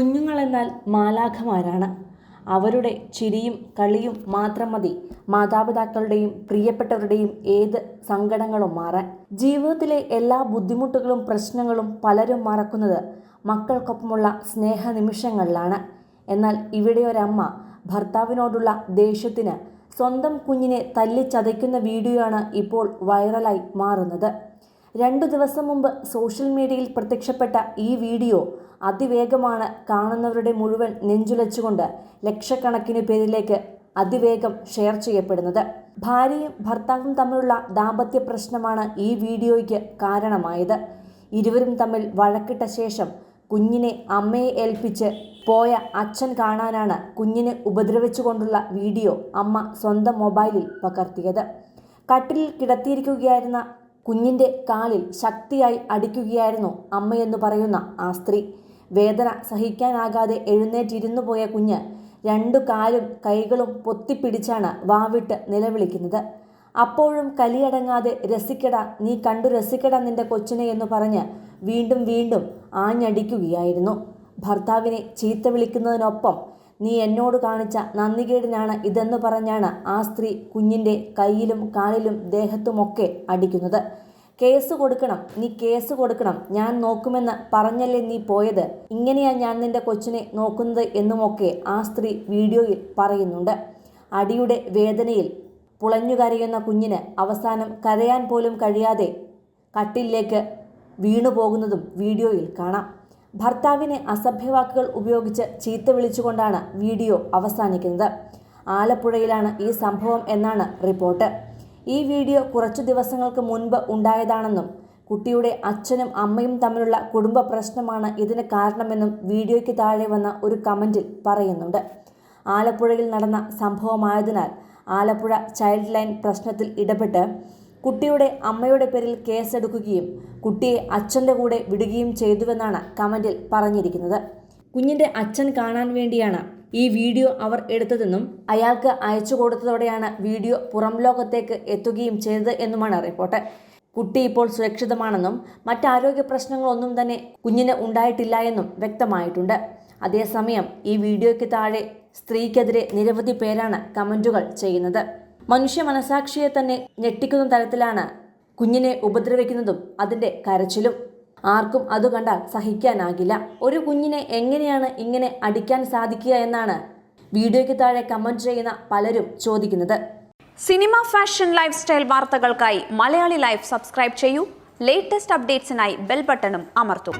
കുഞ്ഞുങ്ങളെന്നാൽ മാലാഖമാരാണ്. അവരുടെ ചിരിയും കളിയും മാത്രം മതി. മാതാപിതാക്കളുടെയും പ്രിയപ്പെട്ടവരുടെയും ഏത് സങ്കടങ്ങളും മാറാൻ. ജീവിതത്തിലെ എല്ലാ ബുദ്ധിമുട്ടുകളും പ്രശ്നങ്ങളും പലരും മറക്കുന്നത് മക്കൾക്കൊപ്പമുള്ള സ്നേഹ നിമിഷങ്ങളിലാണ് എന്നാൽ ഇവിടെ ഒരമ്മ ഭർത്താവിനോടുള്ള ദേഷ്യത്തിന് സ്വന്തം കുഞ്ഞിനെ തല്ലിച്ചതയ്ക്കുന്ന വീഡിയോയാണ് ഇപ്പോൾ വൈറലായി മാറുന്നത്. രണ്ടു ദിവസം മുമ്പ് സോഷ്യൽ മീഡിയയിൽ പ്രത്യക്ഷപ്പെട്ട ഈ വീഡിയോ അതിവേഗമാണ് കാണുന്നവരുടെ മുഴുവൻ നെഞ്ചുലച്ചുകൊണ്ട് ലക്ഷക്കണക്കിന് പേരിലേക്ക് അതിവേഗം ഷെയർ ചെയ്യപ്പെടുന്നത്. ഭാര്യയും ഭർത്താവും തമ്മിലുള്ള ദാമ്പത്യ പ്രശ്നമാണ് ഈ വീഡിയോയ്ക്ക് കാരണമായത്. ഇരുവരും തമ്മിൽ വഴക്കിട്ട ശേഷം കുഞ്ഞിനെ അമ്മയെ ഏൽപ്പിച്ച് പോയ അച്ഛൻ കാണാനാണ് കുഞ്ഞിനെ ഉപദ്രവിച്ചുകൊണ്ടുള്ള വീഡിയോ അമ്മ സ്വന്തം മൊബൈലിൽ പകർത്തിയത്. കട്ടിലിൽ കിടത്തിയിരിക്കുകയായിരുന്ന കുഞ്ഞിന്റെ കാലിൽ ശക്തിയായി അടിക്കുകയായിരുന്നു അമ്മയെന്ന് പറയുന്ന ആ സ്ത്രീ. വേദന സഹിക്കാനാകാതെ എഴുന്നേറ്റിരുന്നു പോയ കുഞ്ഞ് രണ്ടു കാലും കൈകളും പൊത്തിപ്പിടിച്ചാണ് വാവിട്ട് നിലവിളിക്കുന്നത്. അപ്പോഴും കലിയടങ്ങാതെ രസിക്കട നീ കണ്ടു രസിക്കട നിന്റെ കൊച്ചിനെ എന്ന് പറഞ്ഞ് വീണ്ടും വീണ്ടും ആഞ്ഞടിക്കുകയായിരുന്നു. ഭർത്താവിനെ ചീത്ത വിളിക്കുന്നതിനൊപ്പം നീ എന്നോട് കാണിച്ച നന്ദികേടിനാണ് ഇതെന്ന് പറഞ്ഞാണ് ആ സ്ത്രീ കുഞ്ഞിന്റെ കയ്യിലും കാലിലും ദേഹത്തുമൊക്കെ അടിക്കുന്നത്. കേസ് കൊടുക്കണം. നീ കേസ് കൊടുക്കണം. ഞാൻ നോക്കുമെന്ന് പറഞ്ഞല്ലേ നീ പോയത്. ഇങ്ങനെയാ ഞാൻ നിന്റെ കൊച്ചിനെ നോക്കുന്നത് എന്നുമൊക്കെ ആ സ്ത്രീ വീഡിയോയിൽ പറയുന്നുണ്ട്. അടിയുടെ വേദനയിൽ പുളഞ്ഞു കരയുന്ന കുഞ്ഞിന് അവസാനം കരയാൻ പോലും കഴിയാതെ കട്ടിലേക്ക് വീണു പോകുന്നതും വീഡിയോയിൽ കാണാം. ഭർത്താവിനെ അസഭ്യവാക്കുകൾ ഉപയോഗിച്ച് ചീത്ത വിളിച്ചുകൊണ്ടാണ് വീഡിയോ അവസാനിക്കുന്നത്. ആലപ്പുഴയിലാണ് ഈ സംഭവം എന്നാണ് റിപ്പോർട്ട്. ഈ വീഡിയോ കുറച്ചു ദിവസങ്ങൾക്ക് മുൻപ് ഉണ്ടായതാണെന്നും കുട്ടിയുടെ അച്ഛനും അമ്മയും തമ്മിലുള്ള കുടുംബ പ്രശ്നമാണ് ഇതിന് കാരണമെന്നും വീഡിയോയ്ക്ക് താഴെ വന്ന ഒരു കമന്റിൽ പറയുന്നുണ്ട്. ആലപ്പുഴയിൽ നടന്ന സംഭവമായതിനാൽ ആലപ്പുഴ ചൈൽഡ് ലൈൻ പ്രശ്നത്തിൽ ഇടപെട്ട് കുട്ടിയുടെ അമ്മയുടെ പേരിൽ കേസെടുക്കുകയും കുട്ടിയെ അച്ഛന്റെ കൂടെ വിടുകയും ചെയ്തുവെന്നാണ് കമന്റിൽ പറഞ്ഞിരിക്കുന്നത്. കുഞ്ഞിന്റെ അച്ഛൻ കാണാൻ വേണ്ടിയാണ് ഈ വീഡിയോ അവർ എടുത്തതെന്നും അയാൾക്ക് അയച്ചു കൊടുത്തതോടെയാണ് വീഡിയോ പുറം ലോകത്തേക്ക് എത്തുകയും ചെയ്തത് എന്നുമാണ് റിപ്പോർട്ട്. കുട്ടി ഇപ്പോൾ സുരക്ഷിതമാണെന്നും മറ്റാരോഗ്യ പ്രശ്നങ്ങളൊന്നും തന്നെ കുഞ്ഞിന് ഉണ്ടായിട്ടില്ല എന്നും വ്യക്തമായിട്ടുണ്ട്. അതേസമയം ഈ വീഡിയോയ്ക്ക് താഴെ സ്ത്രീക്കെതിരെ നിരവധി പേരാണ് കമന്റുകൾ ചെയ്യുന്നത്. മനുഷ്യ മനസാക്ഷിയെ തന്നെ ഞെട്ടിക്കുന്ന തരത്തിലാണ് കുഞ്ഞിനെ ഉപദ്രവിക്കുന്നതും അതിന്റെ കരച്ചിലും. ആർക്കും അത് കണ്ടാൽ സഹിക്കാനാകില്ല. ഒരു കുഞ്ഞിനെ എങ്ങനെയാണ് ഇങ്ങനെ അടിക്കാൻ സാധിക്കുക എന്നാണ് വീഡിയോയ്ക്ക് താഴെ കമന്റ് ചെയ്യുന്ന പലരും ചോദിക്കുന്നത്. സിനിമ ഫാഷൻ ലൈഫ് സ്റ്റൈൽ വാർത്തകൾക്കായി മലയാളി ലൈഫ് സബ്സ്ക്രൈബ് ചെയ്യൂ. ലേറ്റസ്റ്റ് അപ്ഡേറ്റ്സിനായി ബെൽ ബട്ടണും അമർത്തും.